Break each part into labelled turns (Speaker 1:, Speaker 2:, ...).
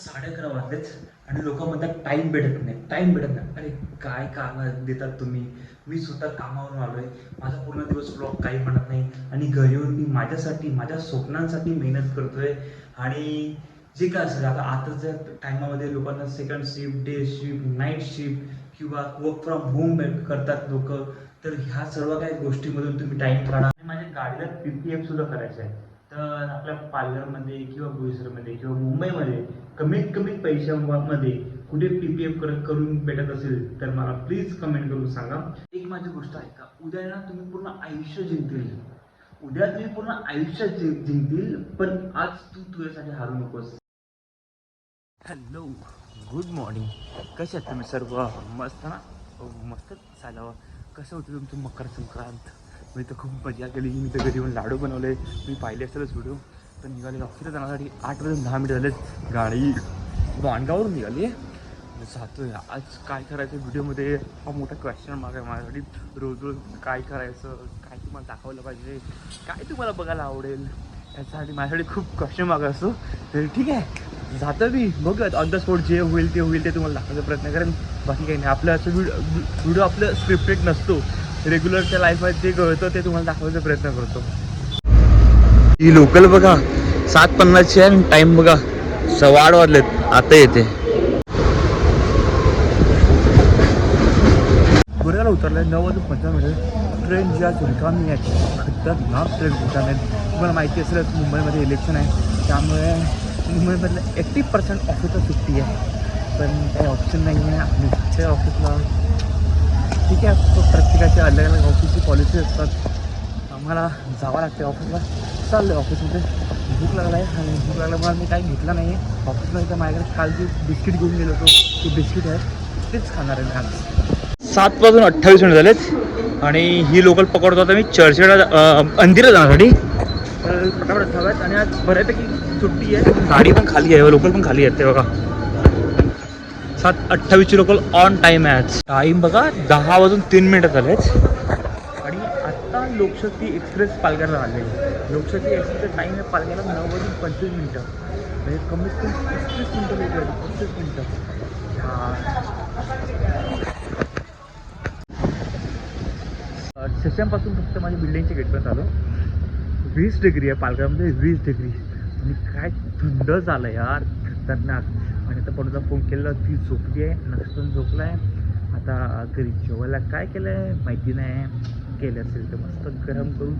Speaker 1: साडे अकरा वाजलेत आणि लोक म्हणतात टाइम भेटत नाही टाइम भेटत नाही. अरे काय काम देतात तुम्ही? मी स्वतः कामावरून आलोय. माझा पूर्ण दिवस ब्लॉग काही म्हणत नाही. आणि घरी येऊन मी माझ्यासाठी माझ्या स्वप्नांसाठी मेहनत करतोय. आणि जे काय असेल आता आताच्या टायमामध्ये लोकांना second shift day shift night shift किंवा वर्क फ्रॉम होम करतात लोक तर ह्या सर्व काही गोष्टीमधून तुम्ही टाइम काढा. आणि माझ्या गाडीला पी पी एफ सुद्धा करायचं आहे तर आपल्या पालघरमध्ये किंवा बोईसरमध्ये किंवा मुंबईमध्ये कमीत कमी पैशामध्ये कुठे पी पी एफ करून भेटत असेल तर मला प्लीज कमेंट करून सांगा. एक माझी गोष्ट आहे का? उद्या ना तुम्ही पूर्ण आयुष्य जिंकतील. उद्या तुम्ही पूर्ण आयुष्य जिंकतील पण आज तू तुझ्यासाठी हारू नकोस. हॅलो गुड मॉर्निंग कसे आहेत तुम्ही सर्व? मस्त ना? हो, मस्तच झालं. कसं होतं तुमचं मकर संक्रांत? मी तर खूप मजा केली. मी तर घरी येऊन लाडू बनवले. मी पाहिले असेलच व्हिडिओ तर निघाले ऑफिसला जाण्यासाठी आठ वाजून दहा मिनिट झालेत. गाडी बांडगावरून निघाली. आहे आज काय करायचं व्हिडिओमध्ये? हा मोठा क्वेश्चन मार्ग आहे माझ्यासाठी. रोज रोज काय करायचं? काय तुम्हाला दाखवलं पाहिजे? काय तुम्हाला बघायला आवडेल? याच्यासाठी माझ्यासाठी खूप क्वेश्चन मार्ग असतो तर ठीक आहे. जातं मी. बघत ऑन द स्पॉट जे होईल ते होईल ते तुम्हाला दाखवायचा प्रयत्न करेन. बाकी काही नाही. आपलं असं व्हिडिओ व्हिडिओ आपलं स्क्रिप्टेड नसतो. रेग्युलरच्या लाईफमध्ये जे कळतं ते तुम्हाला दाखवायचा प्रयत्न करतो. ही लोकल बघा. सात पन्नासची आहे टाइम बघा. सव्वा आठ वाजलेत. आता येते. गोऱ्याला उतरलं नऊ वाजून पंधरा मिनिट. ट्रेन ज्या रिकामी आहे. खतरनाक ट्रेन रिकामी आहेत तुम्हाला माहिती असेल मुंबईमध्ये इलेक्शन आहे. त्यामुळे मुंबईमधलं एट्टी पर्सेंट ऑफिसला सुट्टी आहे. पण काही ऑप्शन नाही आहे. आमच्या त्या ऑफिसला ठीक आहे. प्रत्येकाच्या अलग अलग ऑफिसची पॉलिसी असतात. आम्हाला जावं लागते ऑफिसला चाललं ऑफिसमध्ये भूक लागला आहे आणि भूक लागल्यामुळे मी काही घेतलं नाही आहे ऑफिसमध्ये तर माझ्याकडे काल जे बिस्किट घेऊन गेलो होतो ते बिस्किट आहे तेच खाणार आहे मी आज. सात वाजून अठ्ठावीस मिनिट झालेत आणि ही लोकल पकडतो आता मी चर्चेला अंदिरा जाण्यासाठी फटाफट हव्यात आणि आज बऱ्यापैकी सुट्टी आहे. गाडी पण खाली आहे लोकल पण खाली आहेत ते बघा. सात अठ्ठावीसची लोकल ऑन टाईम आहे आज. टाईम बघा दहा वाजून तीन मिनटं आत्ता लोकशक्ती एक्सप्रेस पालघरला आले लोकशक्ती एक्सप्रेसचा टाईम आहे पालघरला नऊ वाजून पंचवीस मिनटं. म्हणजे कमीत कमी पस्तीस मिनटं लेट झाली पस्तीस मिनटं. हा. सेशनपासून फक्त माझ्या बिल्डिंगच्या गेटपर्यंत आलो. वीस डिग्री आहे पालघरमध्ये वीस डिग्री आणि काय थंड झालं यार खतरनाक. आणि आता पडूचा फोन केला ती झोपली आहे नक्षत्र झोपला आहे आता घरी जेवायला काय केलं आहे माहिती नाही. केले असेल तर मस्त गरम करून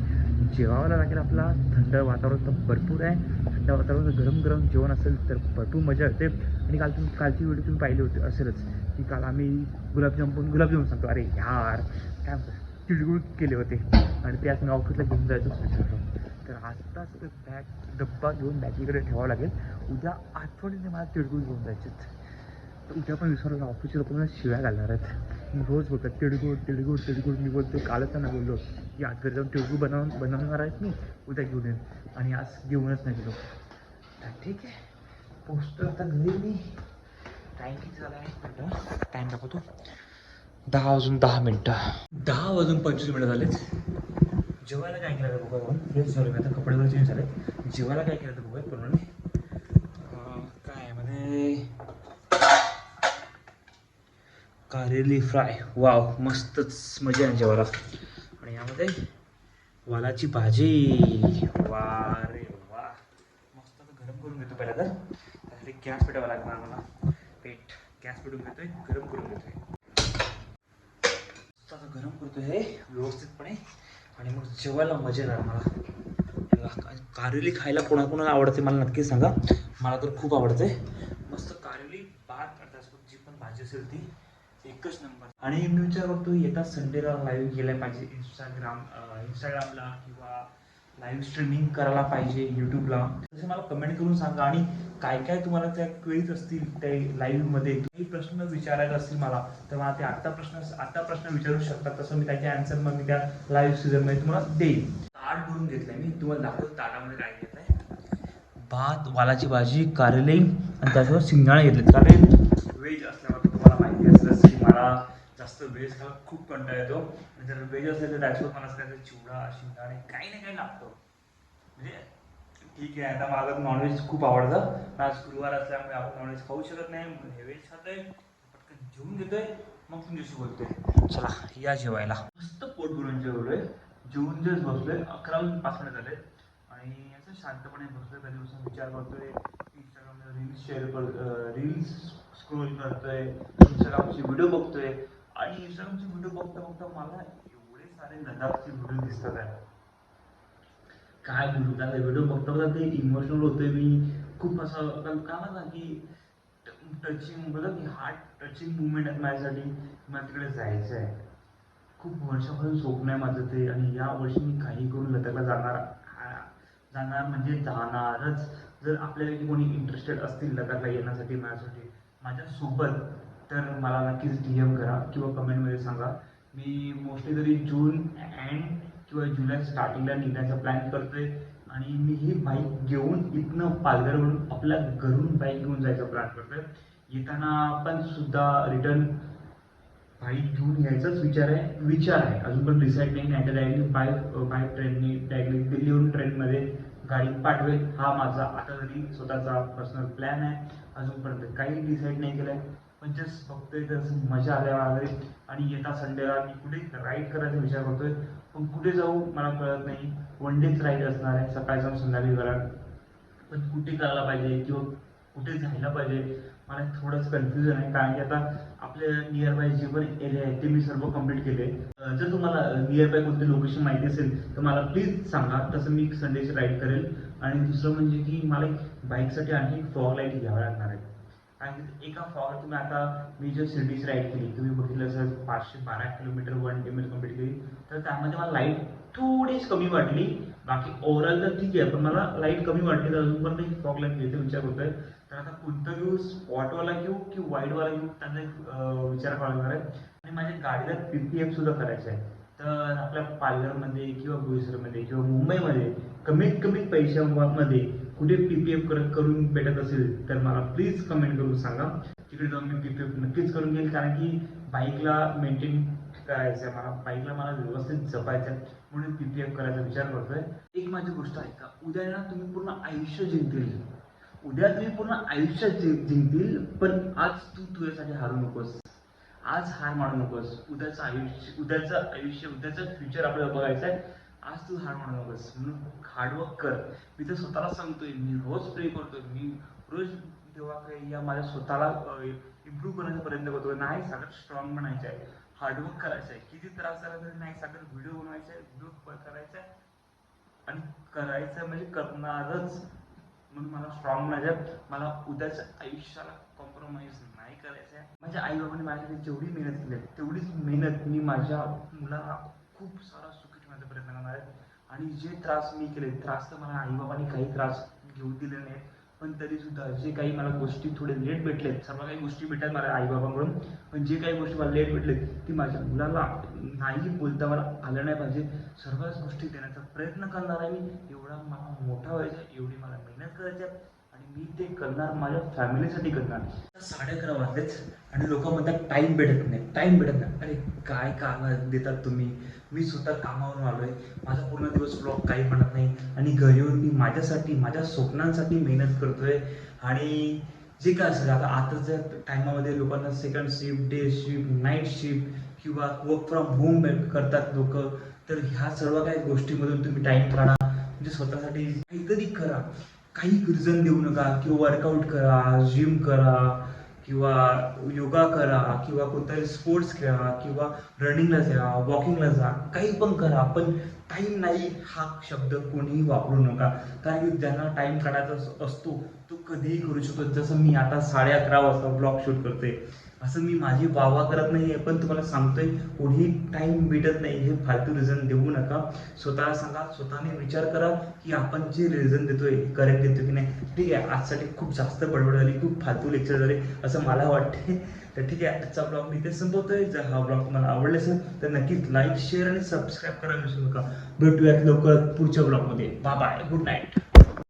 Speaker 1: जेवायला लागेल आपला. थंड वातावरण तर भरपूर आहे. थंड वातावरण गरम गरम जेवण असेल तर भरपूर मजा येते. आणि काल तुम्ही कालची व्हिडिओ तुम्ही पाहिली होती असेलच. की काल आम्ही गुलाबजामून पण गुलाबजामून सांगतो. अरे यार काय म्हणतो तिळगुळ केले होते. आणि ते आज मी ऑफिसला घेऊन जायचं विचारतो तर आत्ताच बॅग डब्बा घेऊन बॅगीकडे ठेवावं लागेल. उद्या आठवणीने मला तिळगुळ घेऊन जायचे उद्या पण विसरलो ऑफिसचे लोक मला शिव्या घालणार आहेत. रोज बघत तिळगुळ तिळगुळ तिळगुळ मी बोलतो कालच त्यांना बोललो की आज घरी जाऊन तिळगुळ बनव बनवणार आहेत मी उद्या घेऊन येईन. आणि आज घेऊनच नाही गेलो तर ठीक आहे पोस्टर आता घरी मी. टाईम किती झाला आहे? टाईम दाखवतो. दहा वाजून दहा मिनटं. दहा वाजून पंचवीस मिनटं झालेत. जेवायला काय केलं तर बघा फ्रेश झालो मी आता. कपडे वगैरे चेंज झाले जेवायला काय केलं तर बघा पूर्ण काय म्हणजे कारेली फ्राय वाव मस्तच मजा आहे जेवायला. आणि यामध्ये वालाची भाजी. वा रे वा. मस्त आता गरम करून घेतो पहिला तर. त्यासाठी गॅस पेटावा लागणार मला. पेट गॅस पेटून घेतोय गरम करून घेतोय. मस्त आता गरम करतोय हे व्यवस्थितपणे. आणि मग जेवायला मजा येणार मला. कारेली खायला कोणाकोणाला आवडते मला नक्की सांगा. मला तर खूप आवडते. मस्त कारेली भात करतात जी पण भाजी असेल ती. एकच नंबर. आणि मी विचार करतो येता संडेला लाईव्ह केलं पाहिजे. इंस्टाग्राम इंस्टाग्रामला किंवा लाईव्ह स्ट्रीमिंग करायला पाहिजे यूट्यूबला तसे मला कमेंट करून सांगा आणि काय काय तुम्हाला त्या क्वेरीज असतील त्या लाईव्हमध्ये काही प्रश्न विचारायचे असतील मला तर मला ते आत्ता प्रश्न आत्ता प्रश्न विचारू शकतात तसं मी त्याचे आन्सर मग मी त्या लाईव्ह सीझनमध्ये तुम्हाला देईन. ताट भरून घेतलंय मी. तुम्हाला दाखवतो ताटामध्ये काय घेतलंय. भात वालाची भाजी कारले आणि त्यासोबत शिंगाणे घेतले कारले मला जास्त व्हेज खायला खूप कंटा येतो आणि जर व्हेज असेल तर त्याच्यावर मला असं चिवडा चिवडा आणि काही ना काही लागतो. म्हणजे ठीक आहे आता मला नॉनव्हेज खूप आवडतं. पण आज गुरुवार असल्यामुळे आपण नॉनव्हेज खाऊ शकत नाही. हे व्हेज खातोय. पटकन जेवून घेतोय. मग तुमच्याशी बोलतोय. चला या जेवायला. मस्त पोट भरून जेवलोय. जेवून जेच बसलोय. अकरा वाजून पाच मिनिट झाले. आणि असं शांतपणे बसलोय. कधीपासून विचार करतोय. इंस्टाग्रामला रील्स शेअर कर रील्स स्क्रोल करतोय इंस्टाग्रामचे व्हिडिओ बघतोय. आणि इंस्टाग्रामचे व्हिडिओ बघता बघता मला एवढे सारे लडाखचे व्हिडिओ दिसतात आहे. काय म्हणू त्याला व्हिडिओ बघता बघता ते इमोशनल होतोय मी. खूप असं काय काय ना की टचिंग बघा की हार्ट टचिंग मुवमेंट आहे माझ्यासाठी. मला तिकडे जायचं आहे. खूप वर्षापासून स्वप्न आहे माझं ते. आणि या वर्षी मी काही करून लडाखला जाणार जाणार म्हणजे जाणारच. जर आपल्यापैकी कोणी इंटरेस्टेड असतील लडाखला येण्यासाठी माझ्यासाठी माझ्यासोबत तर मला नक्कीच डी एम करा किंवा कमेंटमध्ये सांगा. मी मोस्टली तरी जून अँड किंवा जुलै स्टार्टिंगला निघण्याचा प्लॅन करतोय. आणि मी ही बाईक घेऊन इथनं पालघरवरून आपल्या घरून बाईक घेऊन जायचा प्लॅन करतोय. येताना पण सुद्धा रिटर्न बाईक घेऊन यायचाच विचार आहे विचार आहे. अजून पण डिसाईड नाही. नाही तर डायरेक्टली बाईक बाय ट्रेननी डायरेक्टली दिल्लीहून ट्रेनमध्ये गाडी पाठवेल हा माझा आता तरी स्वतःचा पर्सनल प्लॅन आहे. अजूनपर्यंत काही डिसाईड नाही केलं आहे पण जस्ट फक्त तर मजा आल्या आले आणि येता संडेला मी कुठे राईड करायचा विचार करतोय. पण कुठे जाऊ मला कळत नाही. वन डेच राईड असणार आहे. सकाळी जाऊन संध्याकाळी घरात पण कुठे करायला पाहिजे? किंवा कुठे जायला पाहिजे? मला थोडंच कन्फ्युजन आहे. कारण की आता आपले नियर बाय जे पण एरिया आहे ते मी सर्व कंप्लीट केले. जर तुम्हाला नियर बाय कोणते लोकेशन माहिती असेल तर मला प्लीज सांगा. तसं मी संडेची राईड करेल. आणि दुसरं म्हणजे की मला एक बाईकसाठी आणखी फॉग लाइट घ्यावं लागणार आहे. कारण एका फॉग तुम्ही आता मी जे शिर्डीची राईड केली तुम्ही बघितलं असेल पाचशे बारा किलोमीटर वन डे मध्ये कंप्लीट केली. तर त्यामध्ये मला लाइट थोडीच कमी वाटली. बाकी ओव्हरऑल तर ठीक आहे पण मला लाइट कमी वाटली तर अजून पण मी फॉग लाइट घ्यायचा विचार होतोय तर आता कोणतं घेऊ स्पॉटवाला घेऊ की वाईटवाला घेऊ त्यांचा एक विचार करावा लागणार आहे. आणि माझ्या गाडीला पी पी एफ सुद्धा करायचं आहे. तर आपल्या पालघरमध्ये किंवा बोईसरमध्ये किंवा मुंबईमध्ये कमीत कमी पैशामध्ये कुठे पी पी एफ करून भेटत असेल तर मला प्लीज कमेंट करून सांगा. तिकडे जाऊन मी पी पी एफ नक्कीच करून घेईल कारण की बाईकला मेंटेन करायचं मला बाईकला मला व्यवस्थित जपायचं म्हणून पी पी एफ करायचा विचार करतोय. एक माझी गोष्ट आहे का? उद्या ना तुम्ही पूर्ण आयुष्य जिंकतील. उद्या तुम्ही पूर्ण आयुष्य जिंकतील पण आज तू तुझ्यासाठी हारू नकोस. आज हार मानू नकोस. उद्याचं आयुष्य उद्याचं आयुष्य उद्याचं फ्युचर आपल्याला बघायचं आहे. आज तू हार मानू नकोस. म्हणून हार्डवर्क कर. मी तर स्वतःला सांगतोय मी रोज प्रे करतोय. मी रोज देवाकडे या माझ्या स्वतःला इम्प्रूव्ह करण्याचा प्रयत्न करतोय. नाही सगळ्यात स्ट्रॉंग बनायचं आहे. हार्डवर्क करायचं आहे किती त्रास झाला तरी नाही सगळं व्हिडिओ बनवायचा आहे व्हिडिओ करायचा. आहे आणि करायचं म्हणजे करणारच. म्हणून मला स्ट्रॉंग म्हणजे मला उद्याच्या आयुष्याला कॉम्प्रोमाइज नाही करायचं आहे माझ्या आई बाबांनी माझ्यासाठी जेवढी मेहनत केली आहे, तेवढीच मेहनत मी माझ्या मुलाला खूप सारा सुखी ठेवण्याचा प्रयत्न करणार आहे. आणि जे त्रास मी केले त्रास तर मला आई बाबांनी काही त्रास घेऊ दिले नाहीत. पण तरी सुद्धा जे काही मला गोष्टी थोडे लेट भेटले सर्व काही गोष्टी भेटतात मला आई बाबांकडून पण जे काही गोष्टी मला लेट भेटलेत ती माझ्या मुलाला नाही बोलता मला आलं नाही पाहिजे. सर्वच गोष्टी देण्याचा प्रयत्न करणार आहे मी. एवढा मला मोठा व्हायचा एवढी मला मेहनत करायची आहे. मी ते करणार माझ्या फॅमिलीसाठी करणार. साडे अकरा वाजलेच आणि लोक म्हणतात टाईम भेटत नाही टाईम भेटत नाही. अरे काय काम देतात तुम्ही? मी स्वतः कामावरून आलो आहे माझा पूर्ण दिवस ब्लॉग काही म्हणत नाही. आणि घरी येऊन मी माझ्यासाठी माझ्या स्वप्नांसाठी मेहनत करतोय. आणि जे काय असेल आता आताच्या टायमामध्ये लोकांना second shift day shift night shift किंवा वर्क फ्रॉम होम करतात लोक तर ह्या सर्व काही गोष्टीमधून तुम्ही टाइम काढा. म्हणजे स्वतःसाठी काहीतरी करा. काही रिझन देऊ नका किंवा वर्कआउट करा जिम करा किंवा योगा करा किंवा कोणताही स्पोर्ट्स खेळा किंवा रनिंगला जा वॉकिंगला जा काही पण करा पण टाईम नाही हा शब्द कोणीही वापरू नका. कारण की ज्यांना टाईम काढायचा असतो तो कधीही करू शकतो. जसं मी आता साडे अकरा वाजता ब्लॉग शूट करते असं मी माझी वावा करत नाही पण तुम्हाला सांगतोय कोणीही टाइम भेटत नाही. हे फालतू रिझन देऊ नका. स्वतःला सांगा स्वतःने विचार करा की आपण जे रिझन देतोय करेक्ट देतो की नाही ठीक आहे आजसाठी खूप जास्त बडबड झाली खूप फालतू लेक्चर झाले असं मला वाटते तर ठीक आहे आजचा ब्लॉग मी इथे संपवतोय. जर हा ब्लॉग तुम्हाला आवडला असेल तर नक्कीच लाईक शेअर आणि सबस्क्राईब करायला विसरू नका. भेटूयात लवकर पुढच्या ब्लॉगमध्ये बाय बाय गुड नाईट